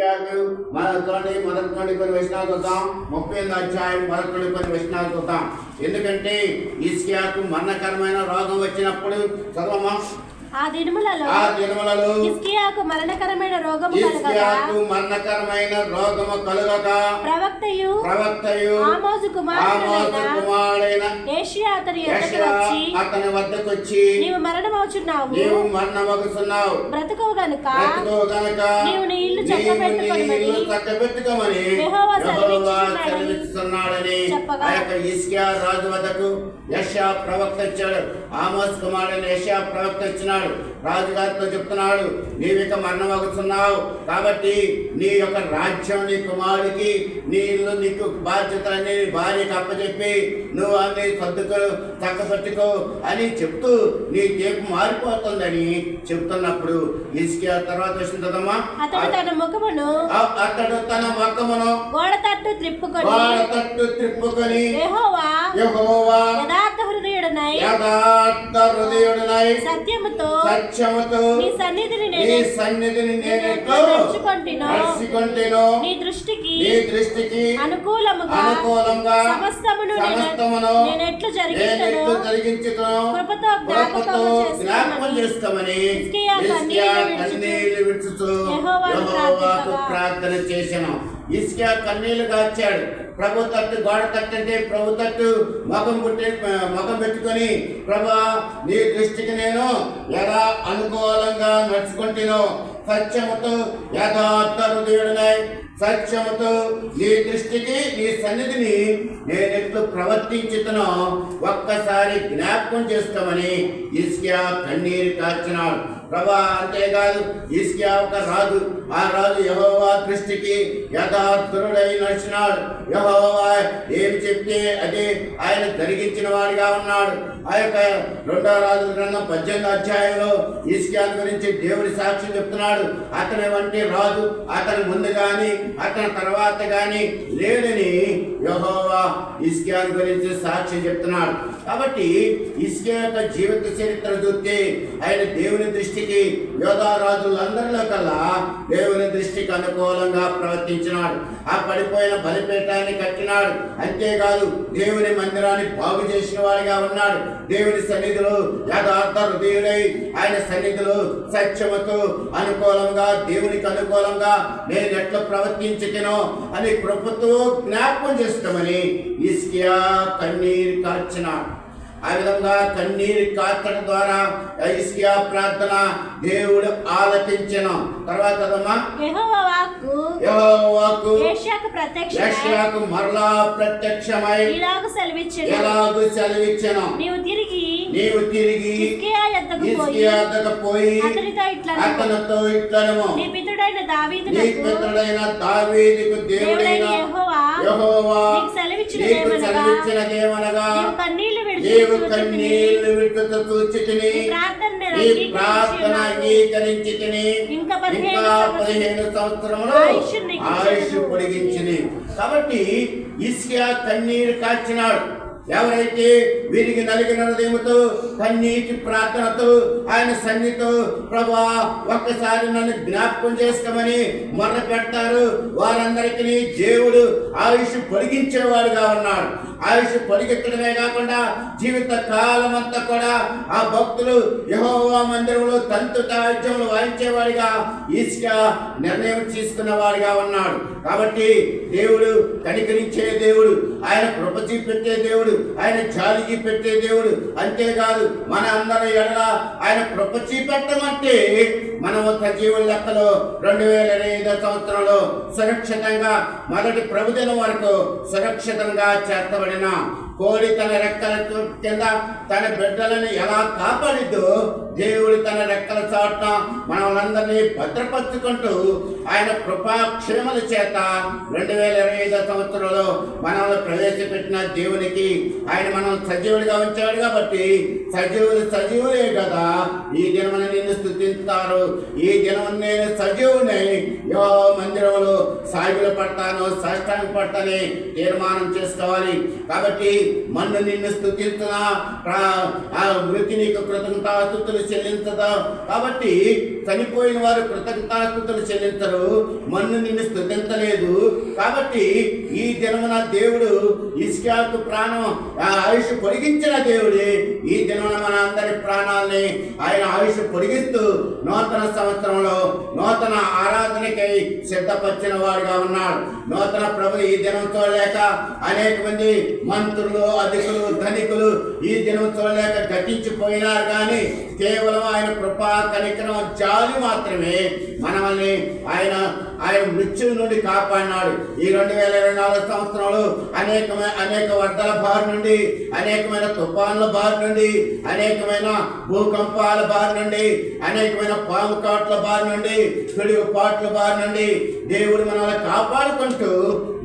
ఇస్కియాకు మన చూడండి మొదటి నుండి కొన్ని వచనాలు చూద్దాం ముప్పై ఎనిమిది అధ్యాయం మొదటి నుండి కొన్ని వచనాలు చూద్దాం ఎందుకంటే ఇస్కియాకు మరణకరమైన రోగం వచ్చినప్పుడు చదవమా ఆ దినములలో ఆ దినములలో హిజ్కియాకు మరణకరమైన రోగము కలగగా. ఇస్కియాకు మరణకరమైన రోగము కలుగక ప్రవక్తయు ప్రవక్తయు ఆమోజు కుమారుడైన కుమారుడైన ఏషియా అతని వచ్చి అతని వద్దకు వచ్చి నీవు మరణమవుచున్నావు. నీవు మరణమగుతున్నావు బ్రతుకవు గనుక గనక నీవు నీ ఇల్లు చక్కబెట్టుకోమని యెహోవా సెలవిస్తున్నాడని చెప్పగా ఆ యొక్క ఇస్కియా రాజు వద్దకు యెషయా ప్రవక్త ఆమోస్ కుమారుడైన యెషయా ప్రవక్త ఇచ్చినాడు రాజుగారితో చెప్తున్నాడు నీవిక మరణమగుతున్నావు కాబట్టి నీ యొక్క రాజ్యం నీ కుమారుడికి నీ ఇల్లు నీకు బాధ్యతలన్నీ నీ భార్యకి అప్పచెప్పి నువ్వు అన్ని సర్దుకో చక్కబెట్టుకో అని చెప్తూ నీ తీర్పు మారిపోతుందని చెప్తున్నప్పుడు ఇసుక తర్వాత వచ్చిన కదమ్మా? అతడు తన ముఖమును అతడు తన మొక్కమును గోడ తట్టు త్రిప్పుకొని వాడ తట్టు త్రిప్పుకొని యెహోవా యెహోవా యథార్థ హృదయుడనై. యథార్థ హృదయుడునై సత్యముతో సత్యముతో నీ సన్నిధిని నీ నేను సన్నిధిని నేను ఎట్లా నడుచుకొంటినో, నడుచుకుంటేనో. నీ దృష్టికి నీ దృష్టికి అనుకూలముగా అనుకూలంగా సమస్తమును నేను- సమస్తమును నేను ఎట్లు జరిగించను జరిగించుతాను. కృపతో జ్ఞాపకము జ్ఞాపకం కన్నీళ్ళు విడుచుతూ యెహోవాకు. ప్రార్థన చేశాను. ఇస్కియా కన్నీళ్ళు కాచాడు ప్రభు తట్టు గోడ తట్టంటే ప్రభు తట్టు ముఖం పుట్టి ముఖం పెట్టుకొని ప్రభా నీ దృష్టికి నేను ఎలా అనుకూలంగా నడుచుకుంటున్నాను సత్యముతో యథార్థ హృదయుడునై సత్యముతో నీ దృష్టికి నీ సన్నిధిని నేను ఎట్లు ప్రవర్తించుతున్నా ఒక్కసారి జ్ఞాపకం చేస్తామని ఇస్కియా కన్నీరు కాచినాడు ప్రభా అంతేకాదు ఇస్కియా ఒక రాజు ఆ రాజు యహోవా దృష్టికి యథార్థుడై నడిచినాడు. యహోవా ఏమి చెప్తే అదే ఆయన జరిగించిన వాడిగా ఉన్నాడు. ఆ యొక్క రెండో రాజు గ్రంథం పద్దెనిమిది అధ్యాయంలో ఇస్కియాల గురించి దేవుడి సాక్ష్యం చెప్తున్నాడు. అతని వంటి రాజు అతని ముందు కానీ అతని తర్వాత కానీ లేడని యహోవా ఇస్కియాల గురించి సాక్ష్యం చెప్తున్నాడు. కాబట్టి ఇస్కియా యొక్క జీవిత చరిత్ర చూస్తే ఆయన దేవుని దృష్టి దృష్టికి యోధారాజులందరిలో కల్లా దేవుని దృష్టికి అనుకూలంగా ప్రవర్తించినాడు. ఆ పడిపోయిన బలిపీఠాన్ని కట్టినాడు. అంతేకాదు దేవుని మందిరాన్ని బాగు చేసిన వాడిగా ఉన్నాడు. దేవుని సన్నిధిలో యథార్థ హృదయుడై ఆయన సన్నిధిలో సత్యముతో అనుకూలంగా దేవునికి అనుకూలంగా నేను ఎట్లా ప్రవర్తించుతానో అని కృపతో జ్ఞాపకం చేస్తామని ఇస్కియా కన్నీరు కార్చినాడు. ఆ విధంగా కన్నీరు కార్చడం ద్వారా ఇస్కియా ప్రార్థన దేవుడు ఆలకించను. తర్వాత యెషయాకు మరలా ప్రత్యక్షమై ఇలాగు సెలవిచ్చెను. ఎలాగూ సెలవిచ్చను. నీవు తిరిగి నీవు పోయి ఇస్కియా వద్దకు పోయి అతనితో ఇట్లా అతనితో ఇట్లనము. నీ పితుడైన దావీదుకు దేవుడైన దేవుడైన యెహోవా యెహోవా నీకు సెలవిచ్చిన దేవనగా నీవు కన్నీళ్ళు నీవు కన్నీళ్ళు విడుతూ చూచితిని ఈ ప్రార్థన నేను ఈ అంగీకరించి ప్రార్థన ఉన్నాను. అంగీకరించి తిని ఇంకా పదిహేను సంవత్సరములు ఆయుష్. పొడిగించింది కాబట్టి ఇస్కియా కన్నీరు కాచినాడు ఎవరైతే వీరికి నలిగిన హృదయముతో కన్నీటి ప్రార్థనతో ఆయన సన్నితో ప్రభా ఒక్కసారి నన్ను జ్ఞాపకం చేసుకోమని మొర్ర పెడతారు వారందరికీ దేవుడు ఆయుష్ పొడిగించేవాడుగా ఉన్నాడు. ఆయుష్ పొడిగించడమే కాకుండా జీవిత కాలం అంతా కూడా ఆ భక్తులు యహోవా మందిరంలో తంతు తాజ్యములు వాయించేవాడిగా ఈస్క నిర్ణయం తీసుకున్నవాడిగా ఉన్నాడు. కాబట్టి దేవుడు కనికరించే దేవుడు ఆయన కృప చూపెట్టే దేవుడు ఆయన జాలికి పెట్టే దేవుడు. అంతేకాదు మన అందరి ఎడల ఆయన కృప చూపెట్టమంటే మనం జీవుల లెక్కలో రెండు వేల ఇరవై ఐదో సంవత్సరంలో సురక్షితంగా మొదటి ప్రభుదినం వరకు సురక్షితంగా చేర్చబడిన కోడి తన రెక్కల కింద తన బిడ్డలను ఎలా కాపాడిద్దో దేవుడు తన రెక్కల చాటున మనలందరినీ భద్రపరుచుకుంటూ ఆయన కృపాక్షేమల చేత రెండు వేల ఇరవై ఐదో సంవత్సరంలో మనల్ని ప్రవేశపెట్టిన దేవునికి ఆయన మనం సజీవుడిగా ఉంచాడు కాబట్టి సజీవులు సజీవులే కదా. ఈ దినమున నిన్ను స్థుతిస్తారు ఈ దినం నేను సజీవుని. యో మందిరంలో సాగులు పడతాను సాష్టాంగ పడతానే తీర్మానం చేసుకోవాలి. కాబట్టి మన్ను నిన్ను స్థుతిస్తున్నా మృతి నీకు కృతజ్ఞతాస్తుతులు చెల్లించదాం? కాబట్టి చనిపోయిన వారు కృతజ్ఞతాస్తుతులు చెల్లించరు మన్ను నిన్ను స్థుతించలేదు కాబట్టి ఈ దినమున దేవుడు ఇస్కాకు ప్రాణం ఆయుష్ పొడిగించిన దేవుడే. ఈ దినమున మన అందరి ప్రాణాల్ని ఆయన ఆయుష్ పొడిగిస్తూ నూతన సంవత్సరంలో నూతన ఆరాధనకై సిద్ధపరిచిన వాడుగా ఉన్నాడు. నూతన ప్రభు ఈ దినం చూడలేక అనేక మంది మంత్రులు అధికులు ధనికులు ఈ దినం చూడలేక గతించిపోయినారు. కానీ కేవలం ఆయన కృపా కనికరం జాలి మాత్రమే మనల్ని ఆయన ఆయన మృత్యువు నుండి కాపాడినాడు. ఈ రెండు వేల ఇరవై నాలుగు సంవత్సరంలో అనేకమైన అనేక వరదల బారి నుండి అనేకమైన తుఫాన్ల బారి నుండి అనేకమైన భూకంపాల బారి నుండి అనేకమైన పాము కాట్ల బారి నుండి పిడుగు పాట్ల బారి నుండి దేవుడు మనల్ని కాపాడుకుంటూ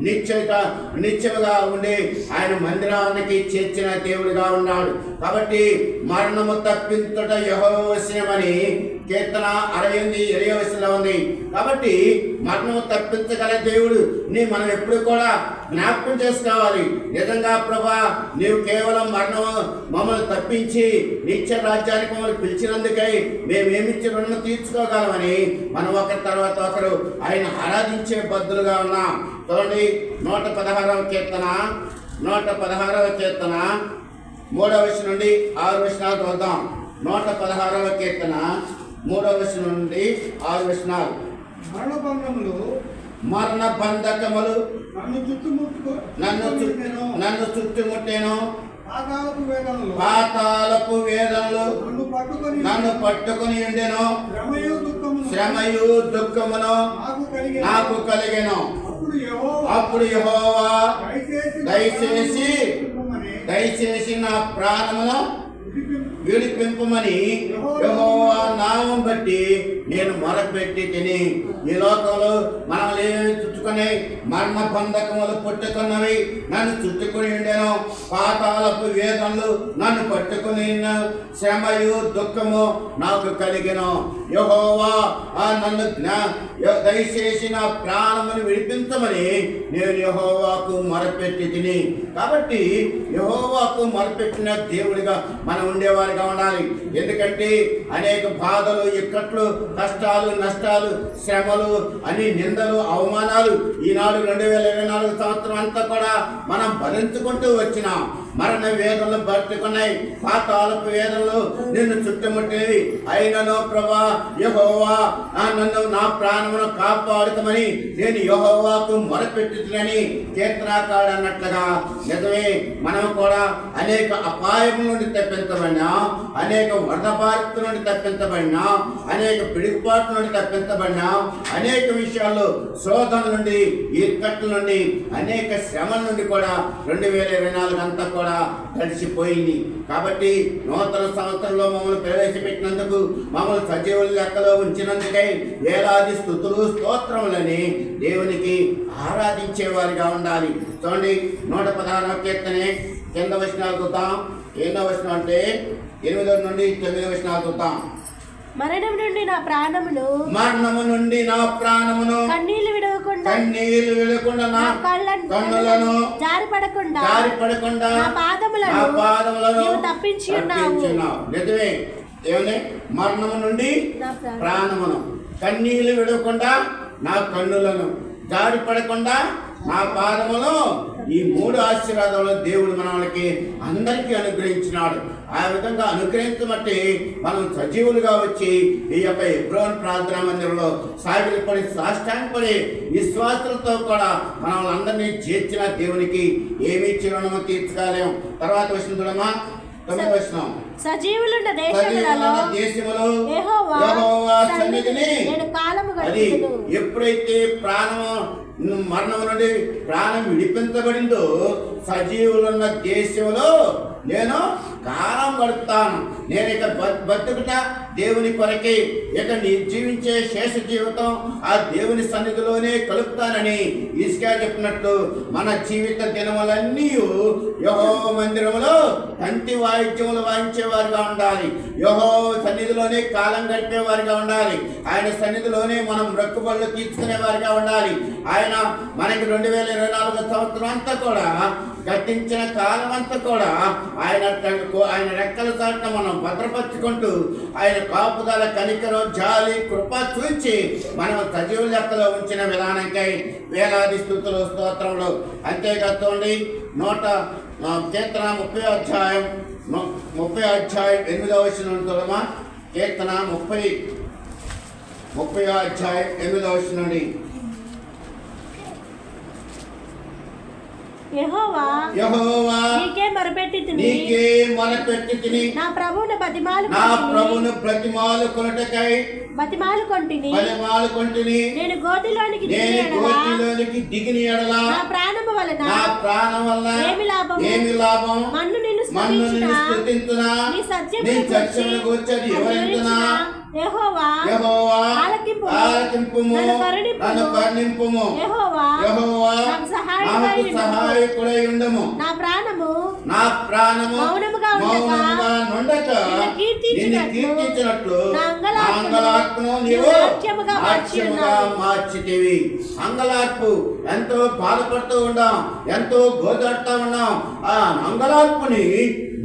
నిశ్చయత నిత్యముగా ఉండి ఆయన మందిరానికి చేర్చిన దేవుడిగా ఉన్నాడు. కాబట్టి మరణము తప్పించుట యహోవశ్యమని కీర్తన అరవై ఎనిమిది ఇరవై వయసులో ఉంది. కాబట్టి మరణం తప్పించగల దేవుడు నీ మనం ఎప్పుడు కూడా జ్ఞాపకం చేసుకోవాలి. నిజంగా ప్రభా నీవు కేవలం మరణం మమ్మల్ని తప్పించి నిత్య రాజ్యానికి మమ్మల్ని పిలిచినందుకై మేమేమిచ్చి రుణం తీర్చుకోగలమని మనం ఒకరి తర్వాత ఒకరు ఆయన ఆరాధించే బద్దులుగా ఉన్నాం. చూడండి నూట పదహారవ కీర్తన నూట పదహారవ కీర్తన మూడవ విషయం నుండి ఆరు విషయాలు చూద్దాం నూట పదహారవ కీర్తన మూడవ నుండి ఆరు విషయాలు మరణబంధములు మరణ బంధకములు నన్ను చుట్టుముట్టుకో నన్ను నన్ను చుట్టుముట్టేను. పాతాళపు వేదనలు. పాతాలపు వేదనలు నన్ను పట్టుకొని నన్ను పట్టుకుని ఉండెను. శ్రమయు దుఃఖము శ్రమయు దుఃఖమును నాకు కలిగి నాకు కలిగెను. అప్పుడు యెహోవా దయచేసి దయచేసి నా ప్రాణమును వీడి విడిపింపమని నామం బట్టి నేను మొరపెట్టి తిని ఈ లోకంలో మనల్ని చుట్టుకునే చుట్టుకొని మరణ బంధకములు పుట్టుకున్నవి నన్ను చుట్టుకుని ఉండేను. పాతాలపు వేదనలు నన్ను పట్టుకుని శ్రమయు దుఃఖము నాకు కలిగిన. యహోవా ఆ నన్ను జ్ఞా దయచేసి నా ప్రాణమును విడిపించమని నేను యహోవాకు మొరపెట్టి తిని కాబట్టి యహోవాకు మొరపెట్టిన దేవుడిగా మనం ఉండేవారుగా ఉండాలి. ఎందుకంటే అనేక బాధలు ఇక్కట్లు కష్టాలు నష్టాలు శ్రమలు అని నిందలు అవమానాలు ఈనాడు రెండు వేల ఇరవై నాలుగు సంవత్సరం అంతా కూడా మనం భరించుకుంటూ వచ్చినాం. మరణ వేదనలు పట్టుకున్నాయి. పాతాలపు వేదనలు నిన్ను చుట్టుముట్టేవి. అయినను ప్రభా యహోవా ఆ నన్ను నా ప్రాణమును కాపాడుతామని నేను యహోవాకు మొరపెట్టుతునని కీర్తనాకాడు అన్నట్లుగా నిజమే మనం కూడా అనేక అపాయం నుండి తప్పించబడినా అనేక వరద బాధితుల నుండి తప్పించబడినా అనేక పిడిపాటు నుండి తప్పించబడినా అనేక విషయాల్లో శోధన నుండి ఇక్కట్ల నుండి అనేక శ్రమల నుండి కూడా రెండు వేల ఇరవై నాలుగు అంతా కూడా గడిచిపోయింది కాబట్టి నూతన సంవత్సరంలో మమ్మల్ని ప్రవేశపెట్టినందుకు మమ్మల్ని సజీవుల లెక్కలో ఉంచినందుకై వేలాది స్థుతులు స్తోత్రములని దేవునికి ఆరాధించేవారిగా ఉండాలి. చూడండి నూట పదహారవ కీర్తనే. కింద వచనాలు చూద్దాం. ఎన్నో వచనం అంటే ఎనిమిదో నుండి తొమ్మిదో వచనాలు చూద్దాం. మరణం నుండి నా ప్రాణమును మరణము నుండి నా ప్రాణమును కన్నీళ్ళు విడవకుండా కన్నీళ్ళు వెళకుండా నా కళ్ళను కన్నులను జారి పడకుండా జారి పడకుండా నా పాదములను నా పాదములను నీవు తప్పించి ఉన్నావు. నిజమే ఏమని మరణము నుండి. ప్రాణమును కన్నీళ్ళు విడవకుండా నా కన్నులను జారి పడకుండా నా పాదములు ఈ మూడు ఆశీర్వాదాలు దేవుడు మనకి అందరికీ అనుగ్రహించినాడు. ఆ విధంగా అనుగ్రహించబట్టి మనం సజీవులుగా వచ్చి ఈ యొక్క ఎబ్రోన్ ప్రార్థనా మందిరంలో సాగిలపడి సాష్టాంగపడి విశ్వాసులతో కూడా మనం అందరినీ చేర్చిన దేవునికి ఏమి చిరుణము తీర్చగలేం. తర్వాత వచ్చిన చూడమ్మా. తొమ్మిది వచ్చిన. సజీవులున్న దేశములో సన్నిధిని అది. ఎప్పుడైతే ప్రాణము మరణం నుండి ప్రాణం విడిపించబడిందో సజీవులున్న దేశంలో నేను కాలం గడుపుతాను. నేను ఇక బతుకుట దేవుని కొరకే ఇక నీ జీవించే శేష జీవితం ఆ దేవుని సన్నిధిలోనే కలుపుతానని ఇసుకా చెప్పినట్టు మన జీవిత దినములన్నీ యహో మందిరములో తంతి వాయిద్యములు వాయించే ఉండాలి. యహో సన్నిధిలోనే కాలం గడిపేవారుగా ఉండాలి. ఆయన సన్నిధిలోనే మనం మొక్కుబడులు తీర్చుకునేవారుగా ఉండాలి. ఆయన ఆయన మనకి రెండు వేల ఇరవై నాలుగు సంవత్సరం అంతా కూడా గతించిన కాలం అంతా కూడా ఆయన ఆయన రెక్కల చాటున మనం భద్రపరుచుకుంటూ ఆయన కాపుదల కనికరం జాలి కృప చూచి మనం సజీవ లెక్కలో ఉంచిన విధానంకై వేలాది స్థుతులు స్తోత్రములు. అంతేకాదండి నూట కీర్తన ముప్పై అధ్యాయం ముప్పై అధ్యాయం ఎనిమిదవ వచ్చిన చూడమా? కీర్తన ముప్పై ముప్పై అధ్యాయం ఎనిమిదవ వచ్చినండి యెహోవా యెహోవా నీకే మొరపెట్టి నీకే మొరపెట్టి తిని నా ప్రభువును బతిమాలు నా ప్రభును ప్రతిమాలు కొనుటకై బతిమాలు కొంటిని. కొంటిని. నేను గోతిలోనికి నేను గోతిలోనికి దిగిన ఎడల? నా ప్రాణము వలన? నా ప్రాణం వల్ల ఏమి లాభము? ఏమి లాభం? మన్ను నిన్ను మన్ను నిన్ను స్తుతించునా? నీ సత్యమును గూర్చి యెహోవా యెహోవా ఆలకింపుము. నన్ను కరుణింపుము. యెహోవా నాకు సహాయకుడై ఉండుము. నా ప్రాణము నా ప్రాణము మౌనముగా నుండక నిన్ను కీర్తించినట్లు, అంగలార్పును నీవు నాట్యముగా. మార్చితివి అంగలార్పు ఎంతో బాధపడుతూ ఉన్నాం ఎంతో గోదాడుతూ ఉన్నాం ఆ అంగలార్పుని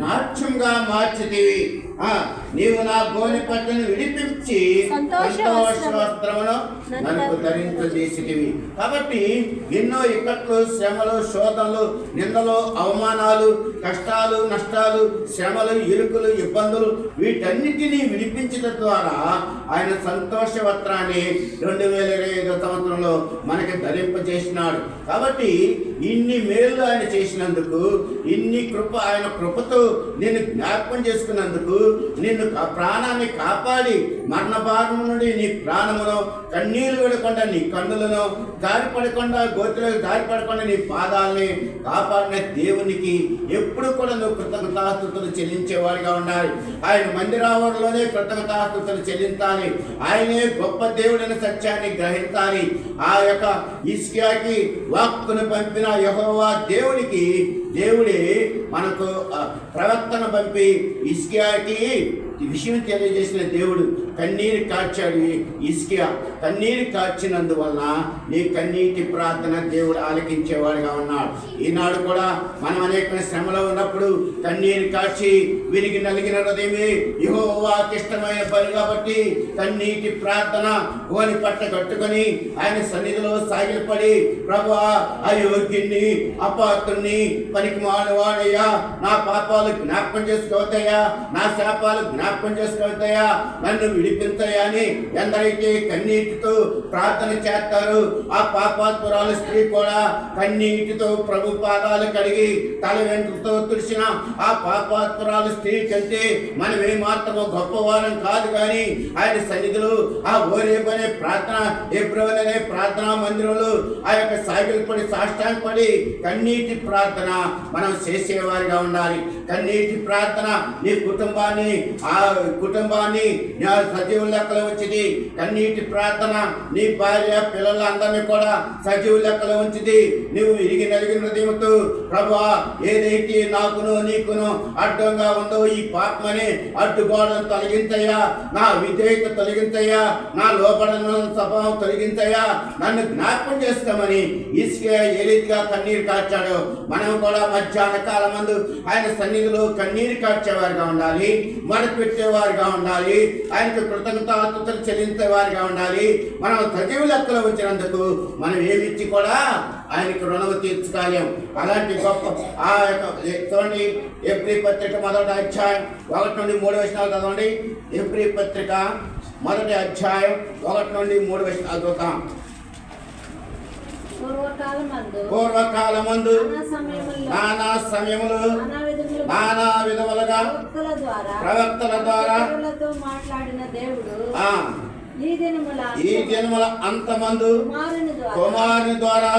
నాట్యంగా మార్చితివి ఆ, నీవు నా గోని పట్టుని విడిపించి సంతోష సంతోష వస్త్రము వస్త్రమును నన్ను ధరింపజేసిటివి కాబట్టి ఎన్నో ఇక్కట్లు శ్రమలు శోధనలు నిందలు అవమానాలు కష్టాలు నష్టాలు శ్రమలు ఇరుకులు ఇబ్బందులు వీటన్నిటినీ విడిపించడం ద్వారా ఆయన సంతోష వస్త్రాన్ని రెండు వేల ఇరవై ఐదో సంవత్సరంలో మనకి ధరింపజేసినాడు. కాబట్టి ఇన్ని మేలు ఆయన చేసినందుకు ఇన్ని కృప ఆయన కృపతో నిన్ను జ్ఞాపకం చేసుకున్నందుకు నిన్ను ప్రాణాన్ని కాపాడి మరణ భారం నుండి నీ ప్రాణమును కన్నీళ్ళు విడకుండా నీ కన్నులను జారిపడకుండా గోతులకు జారిపడకుండా నీ పాదాలని కాపాడిన దేవునికి ఎప్పుడు కూడా నువ్వు కృతజ్ఞతాస్తుతులు చెల్లించేవాడిగా ఉండాలి. ఆయన మందిరావరంలోనే కృతజ్ఞతాస్తుతులు చెల్లించాలి. ఆయనే గొప్ప దేవుడైన సత్యాన్ని గ్రహించాలి. ఆ యొక్క ఇస్కియాకి వాక్కును పంపిన యహోవా దేవునికి దేవుడే మనకు ప్రవర్తన పంపి ఇస్కియాకి ఈ విషయం తెలియజేసిన దేవుడు కన్నీరు కాచాడు ఇస్కియా కన్నీరు కాచినందువలన నీ కన్నీటి ప్రార్థన దేవుడు ఆలకించేవాడుగా ఉన్నాడు. ఈనాడు కూడా మనం అనేక శ్రమలో ఉన్నప్పుడు కన్నీరు కాచి విరిగి నలిగిన హృదయమే యెహోవాకి ఇష్టమైన పని కాబట్టి కన్నీటి ప్రార్థన గోని పట్ట కట్టుకొని ఆయన సన్నిధిలో సాగిలపడి ప్రభా అయోగ్యుణ్ణి అపాత్రుణ్ణి పనికి మానవాడయ్యా నా పాపాలు జ్ఞాపకం చేసుకోవద్దయ్యా నా శాపాలు జ్ఞాపకం చేసుకోవద్దయ్యా నన్ను విడిపించయ్యా అని ఎందరైతే కన్నీటితో ప్రార్థన చేస్తారు ఆ పాపాత్మురాలు స్త్రీ కూడా కన్నీటితో ప్రభు పాదాలు కడిగి తల వెంట్రుతో తుడిచిన ఆ పాపాత్మురాలు స్త్రీ కంటే మనం ఏమాత్రమో గొప్పవారం కాదు కానీ ఆయన సన్నిధులు ఆ ఓరేపు అనే ప్రార్థన ఏప్రిల్ అనే ప్రార్థనా మందిరంలో ఆ యొక్క సాగిలు పడి సాష్టాంగపడి కన్నీటి ప్రార్థన మనం చేసేవారిగా ఉండాలి. కన్నీటి ప్రార్థన నీ కుటుంబాన్ని ఆ కుటుంబాన్ని నా సజీవ లెక్కలో వచ్చింది కన్నీటి ప్రార్థన నీ భార్య పిల్లలందరినీ కూడా సజీవ లెక్కలో ఉంచింది. నువ్వు ఇరిగి నలిగిన హృదయంతో ప్రభా ఏదైతే నాకును నీకును అడ్డంగా ఉందో ఈ పాపమని అడ్డుగోడను తొలగించయ్యా. నా విధేయత తొలగించయ్యా. నా లోపడన స్వభావం తొలగించయ్యా. నన్ను జ్ఞాపకం చేసుకోమని ఇసుకే ఏ రీతిగా కన్నీరు కాచాడు మనం కూడా మధ్యాహ్న కాలం మందు ఆయన సన్నిధిలో కన్నీరు కాచేవారుగా ఉండాలి. పెట్టేవారుగా ఉండాలి. ఆయనకు కృతజ్ఞతాస్తుతులు చెల్లించేవారుగా ఉండాలి. మనం సజీవ లెక్కలో వచ్చినందుకు మనం ఏమిచ్చి కూడా ఆయనకు రుణము తీర్చుకోలేం. అలాంటి గొప్ప ఆ యొక్క చూడండి ఎప్రి పత్రిక మొదటి అధ్యాయం ఒకటి నుండి మూడు వచనాలు చదవండి. ఎప్రి పత్రిక మొదటి అధ్యాయం ఒకటి నుండి మూడు వచనాలు చూద్దాం పూర్వకాలమందు నానా సమయములు నానా విధములు నానా విధములుగా ప్రవక్తల ద్వారా మాట్లాడిన దేవుడు ఈ జన్మల అంతమందు కుమారుని ద్వారా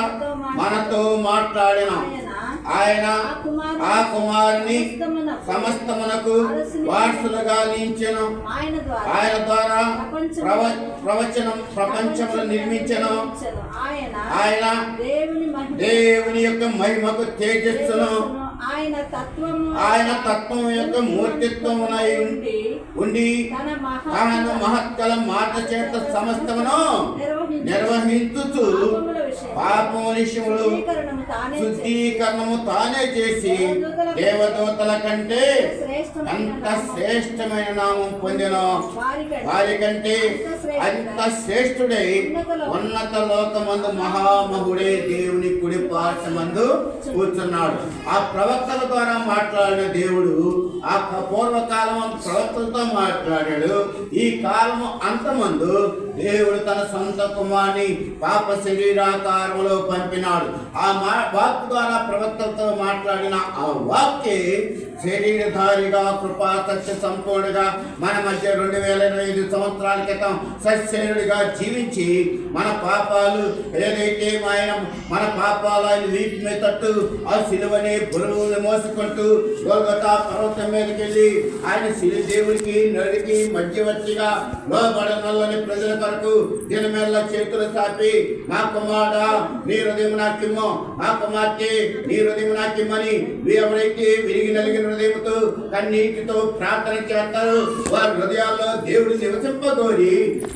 మనతో మాట్లాడిన ఆయన ఆ కుమారుని సమస్తమునకు వారసులుగా నించెను ఆయన ద్వారా ప్రవచనం ప్రపంచములు నిర్మించను. ఆయన దేవుని యొక్క మహిమకు తేజస్సును. ఆయన తత్వం యొక్క మూర్తిత్వమునై ఉండి ఉండి తన తాను మహా మహత్కల మాట చేత సమస్తమును నిర్వహించు. నిర్వహించుచు పాపముల విషయం పాపము విషయములు శుద్ధీకరణము తానే చేసి దేవదూతల కంటే అంత శ్రేష్టమైన నామం పొందిన వారి కంటే అంత శ్రేష్ఠుడై ఉన్నత లోకమందు మహామహుడే దేవుని కుడి పార్శ్వమందు కూర్చున్నాడు. ఆ ప్రవక్తల ద్వారా మాట్లాడిన దేవుడు ఆ పూర్వకాలం ప్రవక్తలతో మాట్లాడాడు. ఈ కాలము అంతమందు దేవుడు తన సొంత కుమార్ని పాప శరీరాకారంలో పంపినాడు. ఆ మా వాక్ ద్వారా ప్రవక్తలతో మాట్లాడిన ఆ వాక్యే శరీరధారిగా కృపా సత్య సంపూర్ణగా మన మధ్య రెండు వేల ఇరవై ఐదు సంవత్సరాల క్రితం సశరీరుడిగా జీవించి మన పాపాలు ఏదైతే ఆయన మన పాపాలు ఆయన వీటి మీద తట్టు ఆ సిలువని బురువులు మోసుకుంటూ గోల్గొతా పర్వతం మీదకి వెళ్ళి ఆయన సిలి దేవుడికి నడికి మధ్యవర్తిగా లోబడనల్లని ప్రజలకు కొరకు దినమెల్ల చేతులు సాపి నా కుమార నీ హృదయం నాకిమ్మో. నా కుమార్తె నీ హృదయం నాకిమ్మని ఎవరైతే విరిగి నలిగిన హృదయంతో కన్నీటితో ప్రార్థన చేస్తారు వారి హృదయాల్లో దేవుడు నివసింపగోరి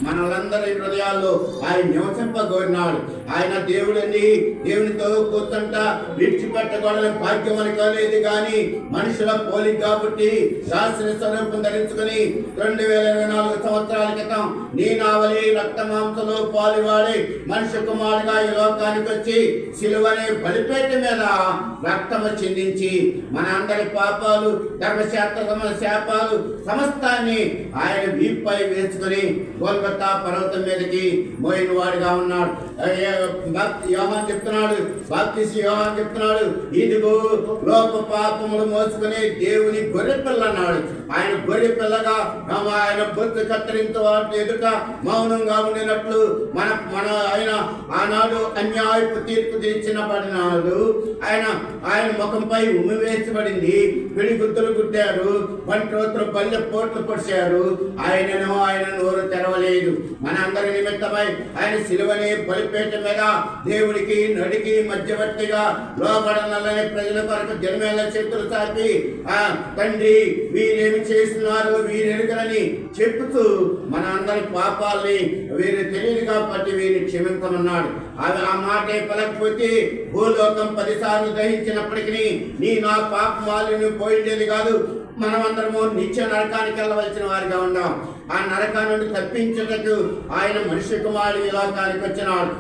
మనలందరి హృదయాల్లో ఆయన నివసింపగోరినాడు ఆయన దేవుడని దేవునితో కూర్చుంట విడిచిపెట్టకూడని భాగ్యం అని కాలేదు కానీ మనుషుల పోలిక కాబట్టి శాస్త్ర స్వరూపం ధరించుకుని రెండు వేల ఇరవై నాలుగు సంవత్సరాల క్రితం నీ నావలి రక్త మాంసలో పాలువాడి మనిషి కుమారుగా ఈ లోకానికి వచ్చి సిలువనే బలిపేట మీద రక్తము చిందించి మన అందరి పాపాలు ధర్మశాస్త్ర శాపాలు సమస్తాన్ని ఆయన వీపై వేసుకుని గోల్గొత్తా పర్వతం మీదకి మోయిన వాడిగా ఉన్నాడు. యోహాన్ చెప్తున్నాడు బాప్తిసి యోహాన్ చెప్తున్నాడు ఇదిగో లోక పాపములు మోసుకుని దేవుని గొర్రె పిల్ల అన్నాడు. ఆయన గొర్రె పిల్లగా ఆయన బొత్తు కత్తిరించ వాటి ఎదుట మౌనంగా ఉండినట్లు మన మన ఆయన ఆనాడు అన్యాయపు తీర్పు తీర్చినబడినాడు. ఆయన ఆయన ముఖంపై ఉమ్మి వేసబడింది పిడి గుద్దులు గుద్దారు. వంట్రోతులు పల్లె పోట్లు పొడిచారు. ఆయనను ఆయన నోరు తెరవలేదు. మన అందరి నిమిత్తమై ఆయన సిలువనే బలి మీద దేవుడికి నడికి మధ్యవర్తిగా లోబడనల్లని ప్రజల కొరకు జన్మేళ్ళ చేతులు చాపి ఆ తండ్రి వీరేమి చేస్తున్నారు వీరెరుగరని చెప్తూ మన అందరి పాపాల్ని వీరు తెలియదు కాబట్టి వీరిని క్షమించమన్నాడు అవి ఆ మాటే పలకపోతే భూలోకం పదిసార్లు దహించినప్పటికీ నీ నా పాప పాపమాలను పోయిండేది కాదు. మనమందరము నిత్య నరకానికి వెళ్ళవలసిన వారిగా ఉన్నాం. ఆ నరకా నుండి తప్పించుటకు ఆయన మనిషి కుమారుడు ఈ లోకానికి వచ్చినాడు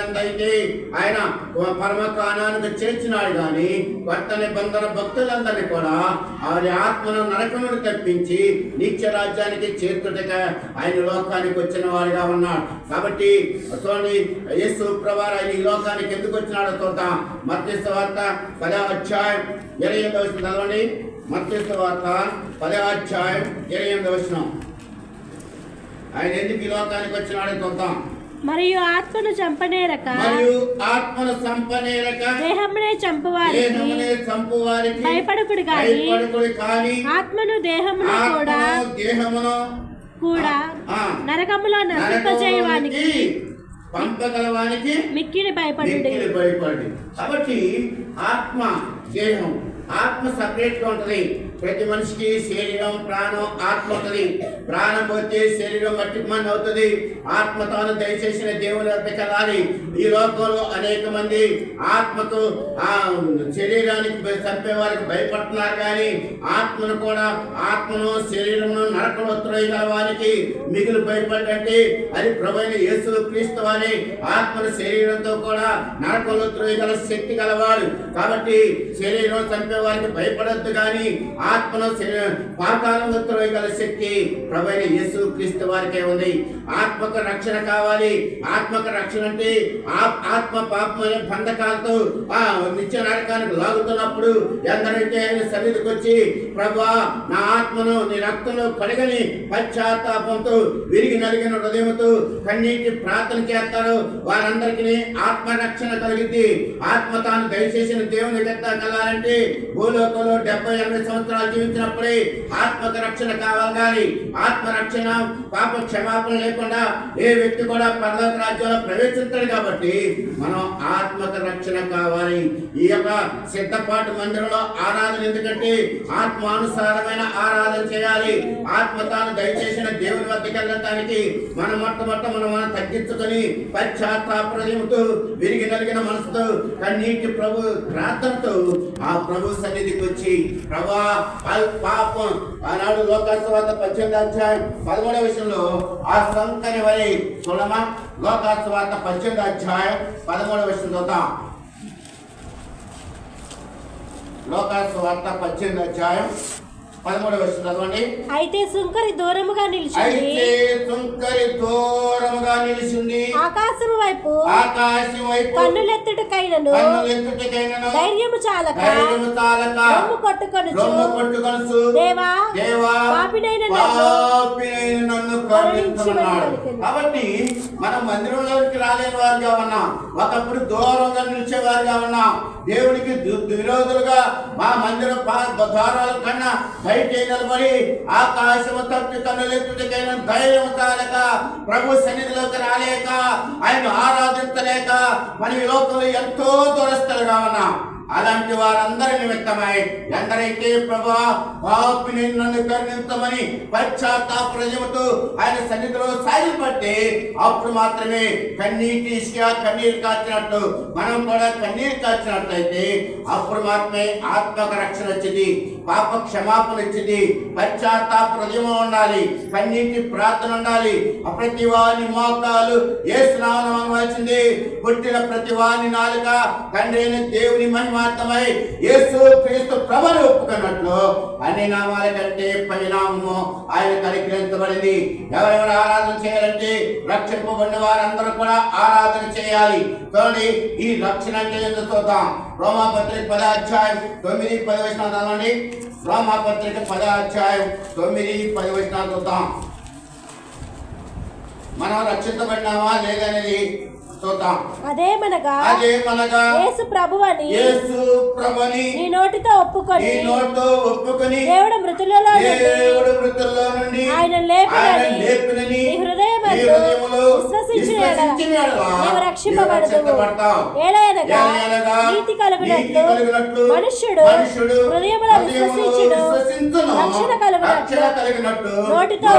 ఎంతైతే ఆయన పరమ చేర్చినాడు కానీ కొత్త నిబంధన భక్తులందరినీ కూడా వారి ఆత్మను నరకం నుండి తప్పించి నిత్య రాజ్యానికి చేర్చుటక ఆయన లోకానికి వచ్చిన వాడిగా ఉన్నాడు. కాబట్టి చూడండి యేసు ప్రభారు ఆయన ఈ లోకానికి ఎందుకు వచ్చినాడో చూద్దాం. మధ్యస్థ వార్త కదా అధ్యాయం ఇరవై ఎనిమిది వచ్చిన చదవండి. మధ్యస్థ వార్త పదో అధ్యాయం ఇరవై ఎనిమిది వచ్చిన ఆయన ఎందుకు ఈ లోకానికి వచ్చినాడో చూద్దాం. మరియు ఆత్మను చంపనేరక మరియు ఆత్మను సంపనేరక దేహమునే చంపువారికి దేహమునే చంపు వారికి భయపడకుడు గాని భయపడకుడు కాని ఆత్మను దేహమును కూడా దేహమును కూడా నరకములో నశింపజేయవానికి పంపగలవానికి మిక్కిలి భయపడు మిక్కిలి భయపడి కాబట్టి ఆత్మ దేహం ఆత్మ సపరేట్గా ఉంటది. ప్రతి మనిషికి శరీరం ప్రాణం ఆత్మ ఉంటది. ప్రాణం పోతే శరీరం మట్టి మంది అవుతుంది. ఆత్మ తాను దయచేసిన దేవుని వద్దకు వెళ్ళాలి. ఈ లోకంలో అనేక మంది ఆత్మకు ఆ శరీరానికి చంపే వారికి భయపడుతున్నారు కానీ ఆత్మను కూడా ఆత్మను శరీరమును నరకంలో త్రోయగల వారికి మిగులు భయపడ్డంటే అది ప్రభుత్వ యేసు క్రీస్తు వారి ఆత్మను శరీరంతో కూడా నరకంలో త్రోయగల శక్తి గలవాడు. కాబట్టి శరీరం చంపే వారికి భయపడద్దు కానీ ఆత్మను శరీ- పాతాళంలో గల శక్తి ప్రభైన యేసు క్రీస్తు వారికే ఉంది. ఆత్మకు రక్షణ కావాలి. ఆత్మకు రక్షణ అంటే ఆత్మ పాపమైన బంధకాలతో ఆ నిత్య నరకానికి లాగుతున్నప్పుడు ఎందరైతే ఆయన సన్నిధికి వచ్చి ప్రభా నా ఆత్మను నీ రక్తంలో కడగని పశ్చాత్తాపంతో విరిగి నలిగిన హృదయంతో కన్నీటి ప్రార్థన చేస్తారు వారందరికీ ఆత్మ రక్షణ కలిగింది ఆత్మ తాను దయచేసిన దేవుని వ్యక్త కలాలంటే భూలోకంలో డెబ్బై ఎనభై సంవత్సరాలు జీవించినప్పుడే ఆత్మకు రక్షణ కావాలి కానీ ఆత్మరక్షణ పాప క్షమాపణ లేకుండా ఏ వ్యక్తి కూడా పరలోక రాజ్యంలో ప్రవేశిస్తాడు కాబట్టి మనం ఆత్మక రక్షణ కావాలి. ఈ యొక్క సిద్ధపాటు మందిరంలో ఆరాధన ఎందుకంటే ఆత్మానుసారమైన ఆరాధన చేయాలి. ఆత్మ తాను దయచేసిన దేవుని వద్దకు వెళ్ళటానికి మన మొట్టమొట్ట మనం మనం తగ్గించుకొని పశ్చాత్తాపరముతో విరిగి నలిగిన మనసుతో కన్నీటి ప్రభు ప్రార్థనతో ఆ ప్రభు సన్నిధికి వచ్చి ప్రభా పాపం. ఆనాడు లోకాసువాత పద్దెనిమిది అధ్యాయం పదమూడవ విషయంలో ఆ సంకని వరి చూడమా? లోకాసువాత పద్దెనిమిది అధ్యాయం పదమూడవ విషయం చూద్దాం లోకాసువార్త పద్దెనిమిది అధ్యాయం పదమూడవ విషయం చదవండి. అయితే సుంకరి దూరముగా నిలిచింది. అయితే తుంకరి దూరముగా నిలిచింది. ఆకాశము వైపు ఆకాశం వైపు కన్నులెత్తుటకైనను. కన్నులెత్తుటకైనను. ధైర్యము చాలక ధైర్యము చాలక రొమ్ము దేవా దేవా పాపినైన నన్ను పాపినైన నన్ను కరుణించమన్నాడు. కరుణించమని కాబట్టి మనం మందిరంలోకి రాలేని వారుగా ఉన్నాం. ఒకప్పుడు దూరంగా నిలిచే వారుగా ఉన్నాం. దేవునికి దు- విరోధులుగా మా మందిర ద్వారాల కన్నా బయట నిలబడి ఆకాశము తప్పి కన్నులెత్తుటకైన ధైర్యం చాలక ప్రభు సన్నిధిలోకి రాలేక ఆయన ఆరాధించలేక మన ఈ లోకంలో ఎంతో దురస్తులుగా ఉన్నాం. అలాంటి వారందరి నిమిత్తమై ఎందరైతే ప్రభా పాపిని నన్ను కరుణించమని పశ్చాత్తాప ప్రజలతో ఆయన సన్నిధిలో సాగిపట్టి అప్పుడు మాత్రమే కన్నీటి ఇసుక కన్నీరు కాచినట్టు మనం కూడా కన్నీరు కాచినట్లయితే అప్పుడు మాత్రమే ఆత్మక రక్షణ వచ్చింది. పాప క్షమాపణ ఇచ్చింది పశ్చాత్తాప హృదయం ఉండాలి కన్నీటి ప్రార్థన ఉండాలి ప్రతి వాని మోకాలు ఏ స్నానం అవ్వాల్సింది పుట్టిన ప్రతి వాని నాలుక తండ్రి అయిన దేవుని మహిమార్థమై యేసు క్రీస్తు ప్రభుని ఒప్పుకున్నట్లు అన్ని నామాల కంటే పరిణామము ఆయన కలిగించబడింది ఎవరెవరు ఆరాధన చేయాలంటే రక్షింపబడిన వారందరూ కూడా ఆరాధన చేయాలి. చూడండి ఈ రక్షణ అంటే చూద్దాం. రోమా పత్రిక పద పదాధ్యాయం తొమ్మిది పది వచనాలు చదవండి. రోమాపత్రిక పదాధ్యాయం తొమ్మిది పది వచనాలు చూద్దాం మనం రక్షించబడినామా లేదనేది అదేమనగా అదే మనగా యేసు ప్రభువని యేసు నీ నోటితో ఒప్పుకొని ఈ నోటితో ఒప్పుకొని దేవుడు మృతులలో నుండి దేవుడు మృతుల్లో నుండి ఆయన లేపినని లేపినని నీ హృదయమందు విశ్వసించిన నీవు. రక్షింపబడతావు. ఏలయనగా నీతి కలుగునట్లు మనుష్యుడు హృదయములో విశ్వసించును. రక్షణ కలుగునట్లు నోటితో.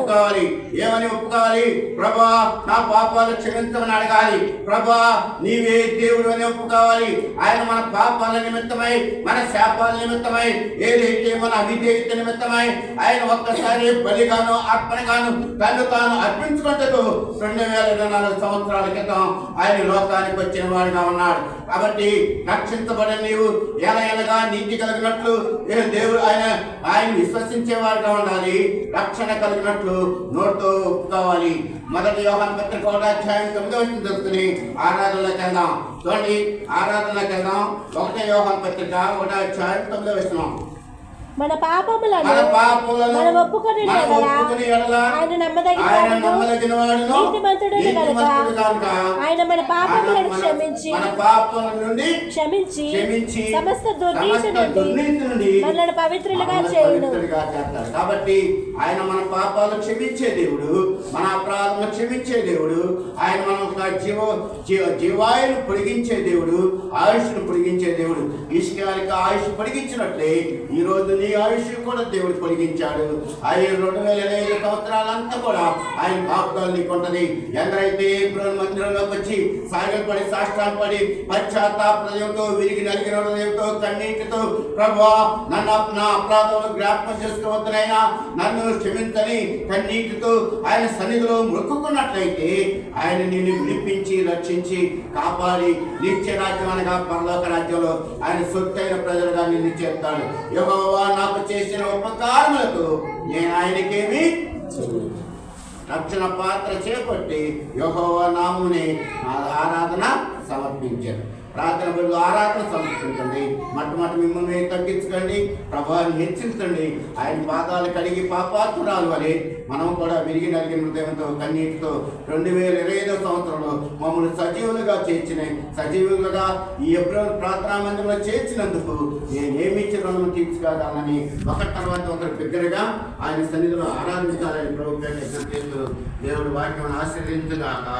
ఒప్పుకోవాలి ఏమని ఒప్పుకోవాలి ప్రభా నా పాపాలు క్షమించమని అడగాలి ప్రభా నీవే దేవుడు అని ఒప్పుకోవాలి ఆయన మన పాపాల నిమిత్తమై మన శాపాల నిమిత్తమై ఏదైతే మన అవిధేయత నిమిత్తమై ఆయన ఒక్కసారి బలిగాను అర్పణగాను తను తాను అర్పించుకుంటూ రెండు వేల ఇరవై నాలుగు సంవత్సరాల క్రితం ఆయన లోకానికి వచ్చిన వాడిగా ఉన్నాడు. కాబట్టి రక్షించబడిన నీవు ఎలా ఎలాగా నీతి కలిగినట్లు దేవుడు ఆయన ఆయన విశ్వసించే వారిగా ఉండాలి రక్షణ కలిగినట్లు నోటితో ఒప్పుకోవాలి. మొదటి యోహాన్ పత్రిక ఒకటో అధ్యాయం తొమ్మిదో వచ్చిన తెలుసుకుని ఆరాధనలోకి వెళ్దాం చూడండి ఆరాధనలోకి వెళ్దాం ఒకటే యోహాన్ పత్రిక ఒకటో అధ్యాయం తొమ్మిదో వచ్చినాం మన పాపములను మన ఒప్పుకొని ఆయన నమ్మదగిన వాడును, ఆయన మన పాపములను క్షమించి క్షమించి సమస్త నుండి మనల్ని పవిత్రులుగా చేయును. కాబట్టి ఆయన మన పాపాలు క్షమించే దేవుడు మన అపరాధములు క్షమించే దేవుడు ఆయన మన జీవ జీవ- జీవాయును పొడిగించే దేవుడు ఆయుష్ను పొడిగించే దేవుడు. ఇష్కానికి ఆయుష్ పొడిగించినట్లే ఈ రోజు నీ ఆయుష్యం కూడా దేవుడు పొడిగించాడు. ఆయన రెండు వేల ఇరవై ఐదు సంవత్సరాలంతా కూడా ఆయన కాపుదలు నీకు ఎందరైతే మందిరంలోకి వచ్చి సాగలు పడి సాష్టాలు పడి పశ్చాత్తాప విరిగి నలిగిన హృదయంతో కన్నీటితో ప్రభా నన్ను నా అపరాధములు జ్ఞాపకం చేసుకోవద్దునైనా నన్ను క్షమించని కన్నీటితో ఆయన సన్నిధిలో మొక్కుకున్నట్లయితే ఆయన నిన్ను విడిపించి రక్షించి కాపాడి నిత్య రాజ్యం అనగా పరలోక రాజ్యంలో ఆయన సొత్తైన ప్రజలుగా నిన్ను చేస్తాడు యోగవాన్ నాకు చేసిన ఉపకారములకు నేను ఆయనకేమి? రక్షణ పాత్ర చేపట్టి యెహోవా నాముని ఆరాధన సమర్పించాను. ప్రార్థన బదులు ఆరాధన సమర్పించండి. మొట్టమొదటి మిమ్మల్ని తగ్గించుకోండి. ప్రభావాన్ని హెచ్చించండి. ఆయన పాదాలు కడిగి పాపాత్మురాలు అని మనం కూడా విరిగి నలిగిన హృదయంతో కన్నీటితో రెండు వేల ఇరవై ఐదో సంవత్సరంలో మమ్మల్ని సజీవులుగా చేర్చిన సజీవులుగా ఈ ఎబ్రో ప్రార్థనా మందిరంలో చేర్చినందుకు నేను ఏమిచ్చి రుణము తీర్చుకోగలనని ఒకరి తర్వాత ఒకరు బిగ్గరగా ఆయన సన్నిధిలో ఆరాధించాలని ప్రభుత్వం దేవుడు వాక్యం ఆశీర్వదించుగాక.